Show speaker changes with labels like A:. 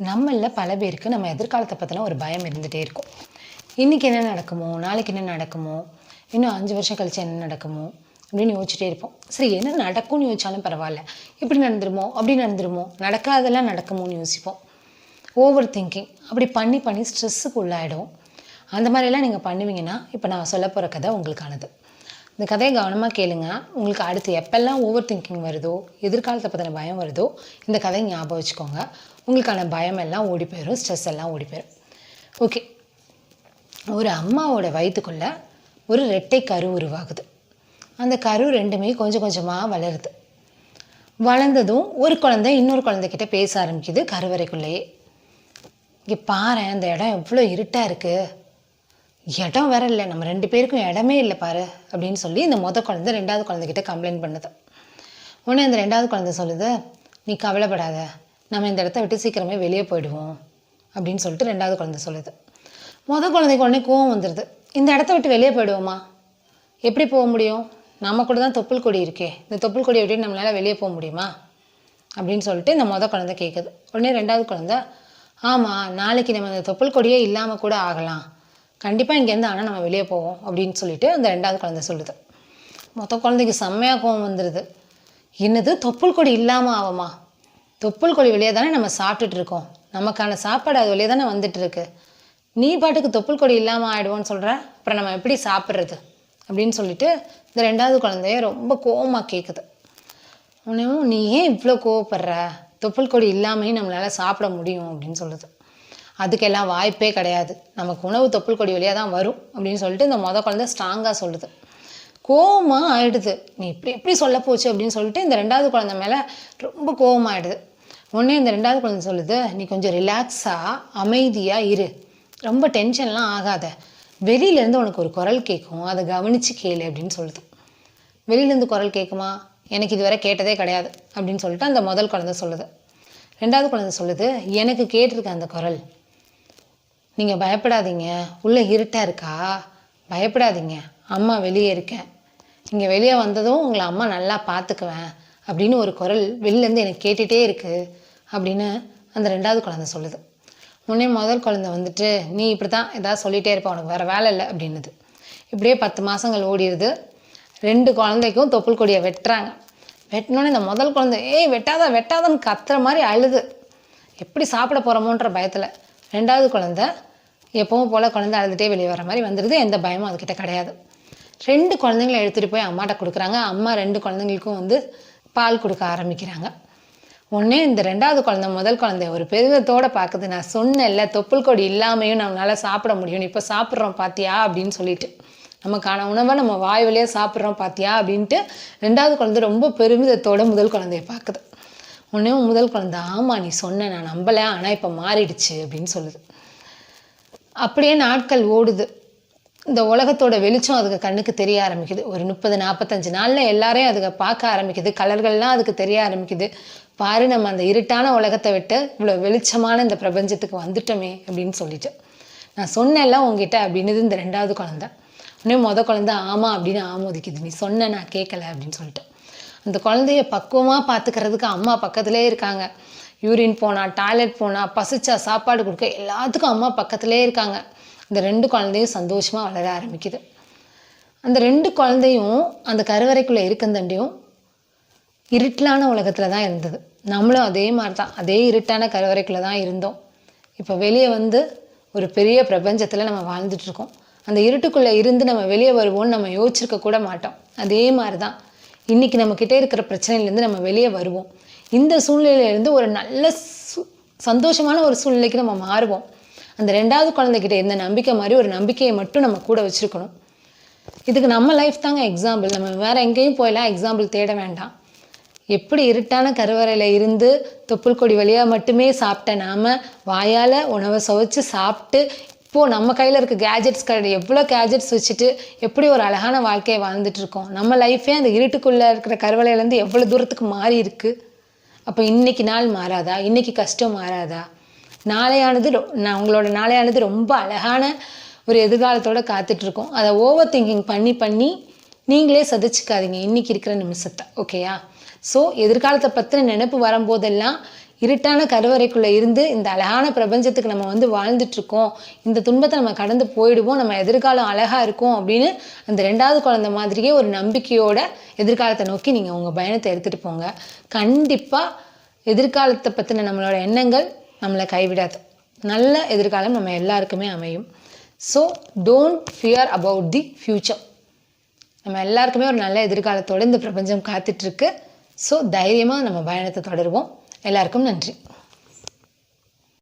A: நம்மளில் பல பேருக்கு நம்ம எதிர்காலத்தை பற்றின ஒரு பயம் இருந்துகிட்டே இருக்கும். இன்றைக்கி என்ன நடக்குமோ நாளைக்கு என்ன நடக்குமோ இன்னும் அஞ்சு வருஷம் கழித்து என்ன நடக்குமோ அப்படின்னு யோசிச்சுட்டே இருப்போம். சரி என்ன நடக்கும்னு யோசிச்சாலும் பரவாயில்ல. இப்படி நடந்துருமோ அப்படி நடந்துருமோ நடக்காதெல்லாம் நடக்குமோன்னு யோசிப்போம். ஓவர் திங்கிங் அப்படி பண்ணி பண்ணி ஸ்ட்ரெஸ்ஸுக்கு உள்ளாயிடும் அந்த மாதிரிலாம் நீங்கள் பண்ணுவீங்கன்னா இப்போ நான் சொல்ல போகிற கதை உங்களுக்கானது. இந்த கதையை கவனமாக கேளுங்க. உங்களுக்கு அடுத்து எப்பெல்லாம் ஓவர் திங்கிங் வருதோ எதிர்காலத்தை பற்றின பயம் வருதோ இந்த கதையை ஞாபகம் வச்சுக்கோங்க. உங்களுக்கான பயம் எல்லாம் ஓடி போயிடும் ஸ்ட்ரெஸ் எல்லாம் ஓடி போயிடும் ஓகே ஒரு அம்மாவோட வயிற்றுக்குள்ளே ஒரு ரெட்டை கரு உருவாகுது. அந்த கரு ரெண்டுமே கொஞ்சம் கொஞ்சமாக வளருது. வளர்ந்ததும் ஒரு குழந்தை இன்னொரு குழந்தைக்கிட்ட பேச ஆரம்பிக்குது கருவறைக்குள்ளேயே. இங்கே பாரு அந்த இடம் எவ்வளோ இருட்டாக இருக்குது இடம் வேற இல்லை. நம்ம ரெண்டு பேருக்கும் இடமே இல்லை பாரு அப்படின்னு சொல்லி இந்த மொத குழந்தை ரெண்டாவது குழந்தைகிட்ட கம்ப்ளைண்ட் பண்ணுது. உடனே அந்த ரெண்டாவது குழந்தை சொல்லுது நீ கவலைப்படாத நம்ம இந்த இடத்த விட்டு சீக்கிரமே வெளியே போயிடுவோம் அப்படின்னு சொல்லிட்டு ரெண்டாவது குழந்தை சொல்லுது. மொதல் குழந்தைக்கு உடனே கோவம் வந்துடுது இந்த இடத்த விட்டு வெளியே போயிடுவோமா? எப்படி போக முடியும்? நம்ம கூட தான் தொப்புள் கொடி இருக்கே. இந்த தொப்புள் கொடியை விட்டு நம்மளால் வெளியே போக முடியுமா? அப்படின்னு சொல்லிட்டு இந்த மொதல் குழந்தை கேட்குது உடனே ரெண்டாவது குழந்தை ஆமாம் நாளைக்கு நம்ம இந்த தொப்புள் கொடியே இல்லாமல் கூட ஆகலாம். கண்டிப்பாக இங்கேருந்து ஆனால் நம்ம வெளியே போவோம் அப்படின்னு சொல்லிட்டு அந்த ரெண்டாவது குழந்தை சொல்லுது. மொத்த குழந்தைக்கு செம்மையாக கோவம் வந்துடுது என்னது? தொப்புள் கொடி இல்லாமல் ஆகுமா? தொப்புள் கொடி வெளியே தானே நம்ம சாப்பிட்டுட்டு இருக்கோம். நமக்கான சாப்பாடு அது வெளியே தானே வந்துட்டு இருக்கு. நீ பாட்டுக்கு தொப்புள் கொடி இல்லாமல் ஆகிடுவோன்னு சொல்கிற அப்புறம் நம்ம எப்படி சாப்பிட்றது? அப்படின்னு சொல்லிட்டு இந்த ரெண்டாவது குழந்தைய ரொம்ப கோவமாக கேட்குது உன்னையும் நீ ஏன் இவ்வளோ கோவப்படுற? தொப்புள் கொடி இல்லாமையும் நம்மளால் சாப்பிட முடியும் அப்படின்னு சொல்லுது. அதுக்கெல்லாம் வாய்ப்பே கிடையாது. நமக்கு உணவு தொப்புள் கொடி வழியாக தான் வரும் அப்படின்னு சொல்லிட்டு இந்த மொதல் குழந்தை ஸ்ட்ராங்காக சொல்லுது. கோவமாக ஆயிடுது. நீ இப்படி எப்படி சொல்ல போச்சு அப்படின்னு சொல்லிட்டு இந்த ரெண்டாவது குழந்தை மேலே ரொம்ப கோவமாகிடுது உடனே இந்த ரெண்டாவது குழந்தை சொல்லுது நீ கொஞ்சம் ரிலாக்ஸாக அமைதியாக இரு. ரொம்ப டென்ஷன்லாம் ஆகாத. வெளியிலேருந்து உனக்கு ஒரு குரல் கேட்கும். அதை கவனித்து கேளு அப்படின்னு சொல்லுது. வெளியிலேருந்து குரல் கேட்குமா? எனக்கு இதுவரை கேட்டதே கிடையாது அப்படின்னு சொல்லிட்டு அந்த முதல் குழந்தை சொல்லுது. ரெண்டாவது குழந்தை சொல்லுது எனக்கு கேட்டிருக்க அந்த குரல் நீங்கள் பயப்படாதீங்க. உள்ளே இருட்டாக இருக்கா? பயப்படாதீங்க. அம்மா வெளியே இருக்கேன் இங்கே வெளியே வந்ததும் உங்களை அம்மா நல்லா பார்த்துக்குவேன் அப்படின்னு ஒரு குரல் வெளிலேருந்து எனக்கு கேட்டுகிட்டே இருக்குது அப்படின்னு அந்த ரெண்டாவது குழந்தை சொல்லுது. முன்னே முதல் குழந்தை வந்துட்டு நீ இப்படி தான் ஏதாவது சொல்லிகிட்டே இருப்ப உனக்கு வேறு வேலை இல்லை அப்படின்னுது. இப்படியே பத்து மாதங்கள் ஓடிடுது. ரெண்டு குழந்தைக்கும் தொப்புள் கொடியை வெட்டுறாங்க. வெட்டினோடனே இந்த முதல் குழந்தை ஏய் வெட்டாதா வெட்டாதன்னு கத்துற மாதிரி அழுது. எப்படி சாப்பிட போகிறோமோன்ற பயத்தில். ரெண்டாவது குழந்தை எப்பவும் போல் குழந்தை அழுதுகிட்டே வெளியே வர மாதிரி வந்துடுது எந்த பயமும் அதுக்கிட்ட கிடையாது. ரெண்டு குழந்தைங்கள எடுத்துகிட்டு போய் அம்மாட்ட கொடுக்குறாங்க. அம்மா ரெண்டு குழந்தைங்களுக்கும் வந்து பால் கொடுக்க ஆரம்பிக்கிறாங்க. உடனே இந்த ரெண்டாவது குழந்தை முதல் குழந்தை ஒரு பெருமிதத்தோடு பார்க்குது. நான் சொன்னேன்ல தொப்புள் கொடி இல்லாமையும் நம்மளால் சாப்பிட முடியும். இப்போ சாப்பிட்றோம் பார்த்தியா அப்படின்னு சொல்லிட்டு. நமக்கான உணவை நம்ம வாய் வழியாக சாப்பிட்றோம் பார்த்தியா அப்படின்ட்டு ரெண்டாவது குழந்தை ரொம்ப பெருமிதத்தோட முதல் குழந்தைய பார்க்குது. உடனே முதல் குழந்தை ஆமாம் நீ சொன்ன நான் நம்பலை ஆனால் இப்போ மாறிடுச்சு அப்படின்னு சொல்லுது. அப்படியே நாட்கள் ஓடுது. இந்த உலகத்தோட வெளிச்சம் அதுக்கு கண்ணுக்கு தெரிய ஆரம்பிக்குது. ஒரு முப்பது நாற்பத்தஞ்சு நாளில் எல்லாரையும் அதுக்கு பார்க்க ஆரம்பிக்குது. கலர்கள்லாம் அதுக்கு தெரிய ஆரம்பிக்குது. பாரு நம்ம அந்த இருட்டான உலகத்தை விட்டு இவ்வளோ வெளிச்சமான இந்த பிரபஞ்சத்துக்கு வந்துட்டோமே அப்படின்னு சொல்லிட்டு. நான் சொன்னேன்ல உங்ககிட்ட அப்படின்னுது இந்த ரெண்டாவது குழந்தை. உடனே முத குழந்தை ஆமாம் அப்படின்னு ஆமோதிக்குது. நீ சொன்ன நான் கேட்கல அப்படின்னு சொல்லிட்டு. அந்த குழந்தைய பக்குவமாக பார்த்துக்கிறதுக்கு அம்மா பக்கத்துலேயே இருக்காங்க. யூரின் போனால் டாய்லெட் போனால் பசிச்சா சாப்பாடு கொடுக்க எல்லாத்துக்கும் அம்மா பக்கத்துலேயே இருக்காங்க. இந்த ரெண்டு குழந்தையும் சந்தோஷமாக வளர ஆரம்பிக்குது. அந்த ரெண்டு குழந்தையும் அந்த கருவறைக்குள்ளே இருக்கந்தண்டியும் இருட்டிலான உலகத்தில் தான் இருந்தது. நம்மளும் அதே மாதிரி தான் அதே இருட்டான கருவறைக்குள்ளே தான் இருந்தோம். இப்போ வெளியே வந்து ஒரு பெரிய பிரபஞ்சத்தில் நம்ம வாழ்ந்துட்டுருக்கோம் அந்த இருட்டுக்குள்ளே இருந்து நம்ம வெளியே வருவோம்னு நம்ம யோசிச்சிருக்க கூட மாட்டோம். அதே மாதிரி தான் இன்றைக்கி நம்மக்கிட்டே இருக்கிற பிரச்சனையிலேருந்து நம்ம வெளியே வருவோம். இந்த சூழ்நிலையிலேருந்து ஒரு நல்ல சு சந்தோஷமான ஒரு சூழ்நிலைக்கு நம்ம மாறுவோம். அந்த ரெண்டாவது குழந்தைகிட்ட இருந்த நம்பிக்கை மாதிரி ஒரு நம்பிக்கையை மட்டும் நம்ம கூட வச்சுருக்கணும். இதுக்கு நம்ம லைஃப் தாங்க எக்ஸாம்பிள் நம்ம வேறு எங்கேயும் போயெல்லாம் எக்ஸாம்பிள் தேட வேண்டாம். எப்படி இருட்டான கருவறையில் இருந்து தொப்புள் கொடி வழியாக மட்டுமே சாப்பிட்ட நாம வாயால் உணவை சுவைச்சு சாப்பிட்டு இப்போது நம்ம கையில் இருக்க கேஜெட்ஸ் கிடையாது எவ்வளோ கேஜெட்ஸ் வச்சுட்டு எப்படி ஒரு அழகான வாழ்க்கையை வாழ்ந்துட்டு இருக்கோம்? நம்ம லைஃபே அந்த இருட்டுக்குள்ளே இருக்கிற கருவலையிலேருந்து எவ்வளோ தூரத்துக்கு மாறி இருக்குது அப்போ இன்னைக்கு நாள் மாறாதா? இன்றைக்கி கஷ்டம் மாறாதா? நாளையானது ரொ- நான் உங்களோட நாளையானது ரொம்ப அழகான ஒரு எதிர்காலத்தோட காத்துட்ருக்கோம் அதை ஓவர் திங்கிங் பண்ணி பண்ணி நீங்களே சதிச்சுக்காதீங்க. இன்னைக்கு இருக்கிற நிமிஷத்தை ஓகேயா ஸோ எதிர்காலத்தை பற்றின நினப்பு வரும்போதெல்லாம் இருட்டான கருவறைக்குள்ளே இருந்து இந்த அழகான பிரபஞ்சத்துக்கு நம்ம வந்து வாழ்ந்துட்டுருக்கோம். இந்த துன்பத்தை நம்ம கடந்து போயிடுவோம். நம்ம எதிர்காலம் அழகாக இருக்கும் அப்படின்னு அந்த ரெண்டாவது குழந்தை மாதிரியே ஒரு நம்பிக்கையோட எதிர்காலத்தை நோக்கி நீங்கள் உங்கள் பயணத்தை எடுத்துகிட்டு போங்க. கண்டிப்பாக எதிர்காலத்தை பற்றின நம்மளோட எண்ணங்கள் நம்மளை கைவிடாது. நல்ல எதிர்காலம் நம்ம எல்லாருக்குமே அமையும். So don't fear about the future நம்ம எல்லாருக்குமே ஒரு நல்ல எதிர்காலத்தோடு இந்த பிரபஞ்சம் காத்துட்ருக்கு ஸோ தைரியமாக நம்ம பயணத்தை தொடருவோம். எல்லாருக்கும் நன்றி.